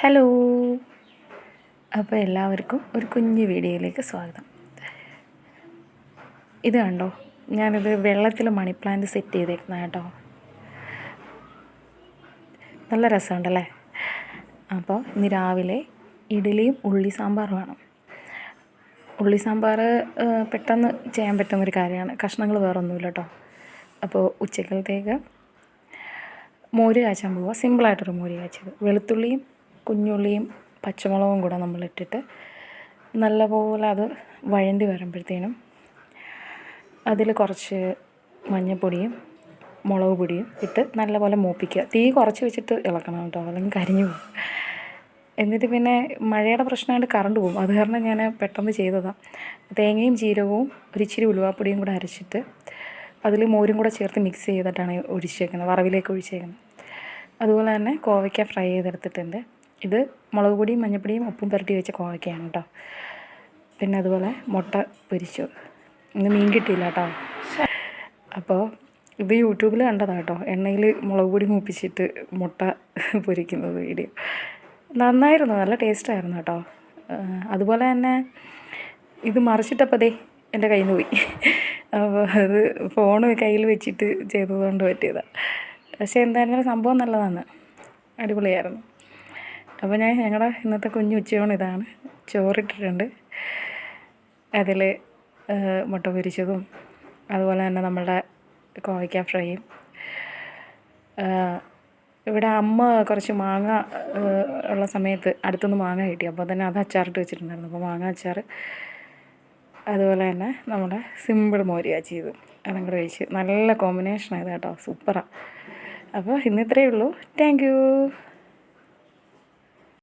Hello. അപ്പോൾ എല്ലാവർക്കും ഒരു കുഞ്ഞു വീഡിയോയിലേക്ക് സ്വാഗതം. ഇത് കണ്ടോ? ഞാനിത് വെള്ളത്തിൽ മണി പ്ലാന്റ് സെറ്റ് ചെയ്തേക്കുന്ന കേട്ടോ. നല്ല രസമുണ്ടല്ലേ? അപ്പോൾ ഇന്ന് രാവിലെ ഇഡലിയും ഉള്ളി സാമ്പാറും വേണം ഉള്ളി സാമ്പാർ പെട്ടെന്ന് ചെയ്യാൻ പറ്റുന്നൊരു കാര്യമാണ്. കഷ്ണങ്ങൾ വേറെ ഒന്നുമില്ല കേട്ടോ. അപ്പോൾ ഉച്ചക്കലത്തേക്ക് മോര് കാച്ചാൻ പോവുക സിമ്പിളായിട്ടൊരു മോര് കാച്ചത്. വെളുത്തുള്ളിയും കുഞ്ഞുള്ളിയും പച്ചമുളകും കൂടെ നമ്മൾ ഇട്ടിട്ട് നല്ലപോലെ അത് വഴണ്ടി വരുമ്പോഴത്തേനും അതിൽ കുറച്ച് മഞ്ഞൾപ്പൊടിയും മുളക് പൊടിയും ഇട്ട് നല്ലപോലെ മൂപ്പിക്കുക. തീ കുറച്ച് വെച്ചിട്ട് ഇളക്കണം കേട്ടോ അല്ലെങ്കിൽ കരിഞ്ഞു പോകും. എന്നിട്ട് പിന്നെ മഴയുടെ പ്രശ്നമായിട്ട് കറണ്ട് പോകും. അത് കാരണം ഞാൻ പെട്ടെന്ന് ചെയ്തതാണ് തേങ്ങയും ജീരകവും ഒരിച്ചിരി ഉലുവാപ്പൊടിയും കൂടെ അരച്ചിട്ട് അതിൽ മോരും കൂടെ ചേർത്ത് മിക്സ് ചെയ്തിട്ടാണ് ഒഴിച്ചേക്കുന്നത് വറവിലേക്ക് ഒഴിച്ചേക്കുന്നത്. അതുപോലെ തന്നെ കോവയ്ക്ക ഫ്രൈ ചെയ്തെടുത്തിട്ടുണ്ട്. ഇത് മുളക് പൊടിയും മഞ്ഞൾപ്പൊടിയും ഉപ്പും പുരട്ടി വെച്ച കോവയ്ക്കയാണ് കേട്ടോ. പിന്നെ അതുപോലെ മുട്ട പൊരിച്ചു. ഇന്ന് മീൻ കിട്ടിയില്ല കേട്ടോ. അപ്പോൾ ഇത് യൂട്യൂബിൽ കണ്ടതാണ് കേട്ടോ. എണ്ണയിൽ മുളക് പൊടി മൂപ്പിച്ചിട്ട് മുട്ട പൊരിക്കുന്നത് വീഡിയോ നന്നായിരുന്നു നല്ല ടേസ്റ്റായിരുന്നു കേട്ടോ. അതുപോലെ തന്നെ ഇത് മറിച്ചിട്ടപ്പോൾ ദേ എന്റെ കയ്യിൽ നിന്ന് പോയി. അപ്പോൾ അത് ഫോൺ കയ്യിൽ വെച്ചിട്ട് ചെയ്തതുകൊണ്ട് പറ്റിയതാണ് പക്ഷേ എന്തായിരുന്നാലും സംഭവം നല്ലതാണ് അടിപൊളിയായിരുന്നു. അപ്പോൾ ഞാൻ ഞങ്ങളുടെ ഇന്നത്തെ കുഞ്ഞു ഉച്ചയൂണ് ഇതാണ്. ചോറിട്ടിട്ടുണ്ട്. അതിൽ മുട്ട പൊരിച്ചതും അതുപോലെ തന്നെ നമ്മളുടെ കോവയ്ക്ക ഫ്രൈയും. ഇവിടെ അമ്മ കുറച്ച് മാങ്ങ ഉള്ള സമയത്ത് അടുത്തുനിന്ന് മാങ്ങ കിട്ടി. അപ്പോൾ തന്നെ അത് അച്ചാറിട്ട് വെച്ചിട്ടുണ്ടായിരുന്നു. അപ്പോൾ മാങ്ങ അച്ചാർ അതുപോലെ തന്നെ നമ്മുടെ സിമ്പിൾ മോര് ചെയ്തു അതും കൂടെ കഴിച്ച് നല്ല കോമ്പിനേഷനായത് കേട്ടോ. സൂപ്പറാണ് അപ്പോൾ ഇന്ന് ഇത്രയേ ഉള്ളൂ. Thank you.